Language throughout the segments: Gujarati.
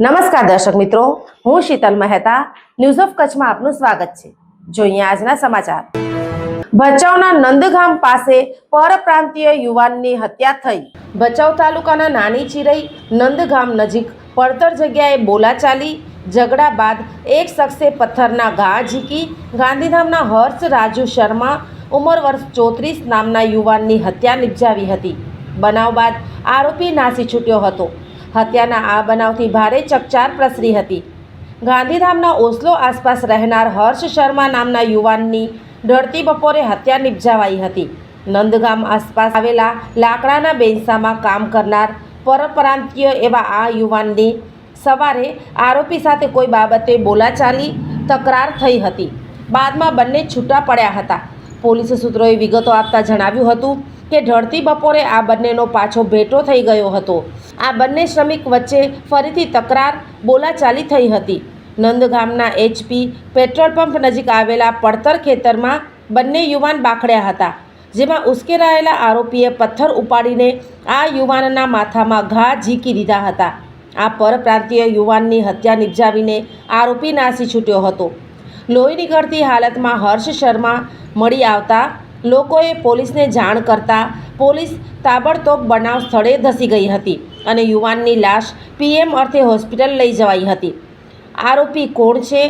નમસ્કાર દર્શક મિત્રો, હું શીતલ મહેતા ન્યૂઝ ઓફ કચ્છમાં આપનું સ્વાગત છે. જોઈએ આજના સમાચાર. ભચાઉના નંદગામ પાસે પરપ્રાંતીય યુવાનની હત્યા થઈ. ભચાઉ તાલુકાના નાની ચિરઈ નંદગામ નજીક પડતર જગ્યાએ બોલાચાલી, ઝઘડા બાદ એક શખ્સે પથ્થરના ઘા ઝીકી, ગાંધીધામના હર્ષ રાજુ શર્મા, ઉંમર વર્ષ ચોત્રીસ નામના યુવાનની હત્યા નિપજાવી હતી. બનાવ બાદ આરોપી નાસી છૂટ્યો હતો. હત્યાના આ બનાવથી ભારે ચકચાર પ્રસરી હતી. ગાંધીધામના ઓસ્લો આસપાસ રહેનાર હર્ષ શર્મા નામના યુવાનની ઢળતી બપોરે હત્યા નિપજાવાઈ હતી. નંદગામ આસપાસ આવેલા લાકડાના બેન્સામાં કામ કરનાર પરપ્રાંતીય એવા આ યુવાનની સવારે આરોપી સાથે કોઈ બાબતે બોલાચાલી તકરાર થઈ હતી. બાદમાં બંને છૂટા પડ્યા હતા. પોલીસ સૂત્રોએ વિગતો આપતા જણાવ્યું હતું કે ઢળતી બપોરે આ બંનેનો પાછો ભેટો થઈ ગયો હતો. આ બંને શ્રમિક વચ્ચે ફરીથી તકરાર બોલાચાલી થઈ હતી. નંદગામના એચપી પેટ્રોલ પંપ નજીક આવેલા પડતર ખેતરમાં બંને યુવાન બાખડ્યા હતા, જેમાં ઉશ્કેરાયેલા આરોપીએ પથ્થર ઉપાડીને આ યુવાનના માથામાં ઘા ઝીકી દીધા હતા. આ પરપ્રાંતીય યુવાનની હત્યા નિપજાવીને આરોપી નાસી છૂટ્યો હતો. લોહી નીકળતી હાલતમાં હર્ષ શર્મા મળી આવતા લોકોએ પોલીસને જાણ કરતા પોલીસ તાબડતોબ બનાવ સ્થળે ધસી ગઈ હતી અને યુવાનની લાશ પીએમ અર્થે હોસ્પિટલ લઈ જવાઈ હતી. આરોપી કોણ છે,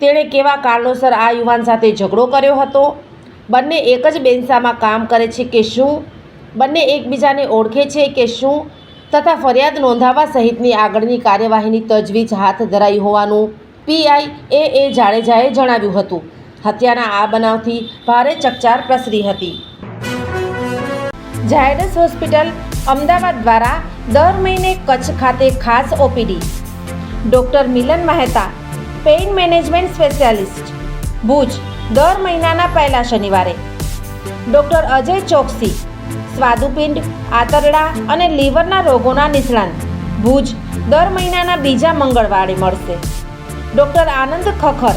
તેણે કેવા કારણોસર આ યુવાન સાથે ઝઘડો કર્યો હતો, બંને એક જ બેન્સામાં કામ કરે છે કે શું, બંને એકબીજાને ઓળખે છે કે શું, તથા ફરિયાદ નોંધાવવા સહિતની આગળની કાર્યવાહીની તજવીજ હાથ ધરાઈ હોવાનું પીઆઈ એ એ જાડેજાએ જણાવ્યું હતું. હત્યાના આ બનાવથી ભારે ચકચાર પ્રસરી હતી. ઝાયડસ હોસ્પિટલ અમદાવાદ દ્વારા દર મહિને કચ્છ ખાતે ખાસ OPD. Doctor Milan Mehta, pain management specialist. Bhuj, દર મહિનાના પહેલા શનિવારે. ડૉક્ટર અજય ચોકસી, સ્વાદુપિંડ, આંતરડા અને લીવરના રોગોના નિષ્ણાંત. ભુજ, દર મહિનાના બીજા મંગળવારે મળશે. Doctor Anand Khakhar